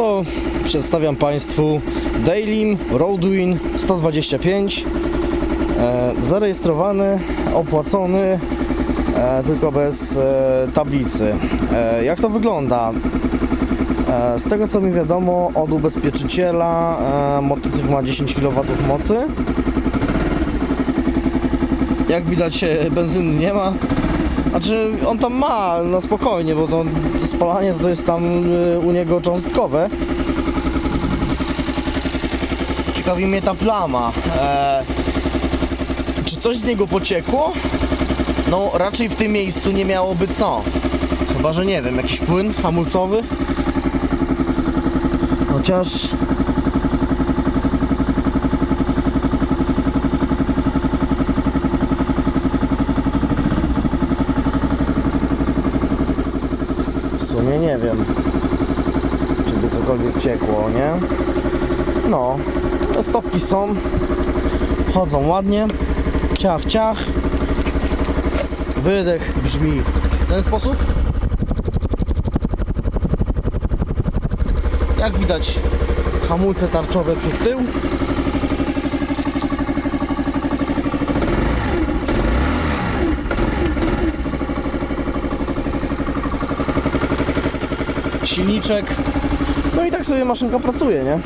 to przedstawiam Państwu Dailim Roadwin 125 e, zarejestrowany, opłacony e, tylko bez e, tablicy. Jak to wygląda? Z tego co mi wiadomo od ubezpieczyciela motocykl ma 10 kW mocy. Jak widać benzyny nie ma znaczy on tam ma na spokojnie, bo to spalanie to jest tam y, u niego cząstkowe. Ciekawi mnie ta plama. E, czy coś z niego pociekło? No raczej w tym miejscu nie miałoby co. Chyba, że nie wiem, jakiś płyn hamulcowy. Chociaż sumie nie wiem, czy by cokolwiek ciekło, nie? No, te stopki są, chodzą ładnie, ciach, ciach. Wydech brzmi w ten sposób. Jak widać, hamulce tarczowe przed tył. Silniczek. No i tak sobie maszynka pracuje, nie?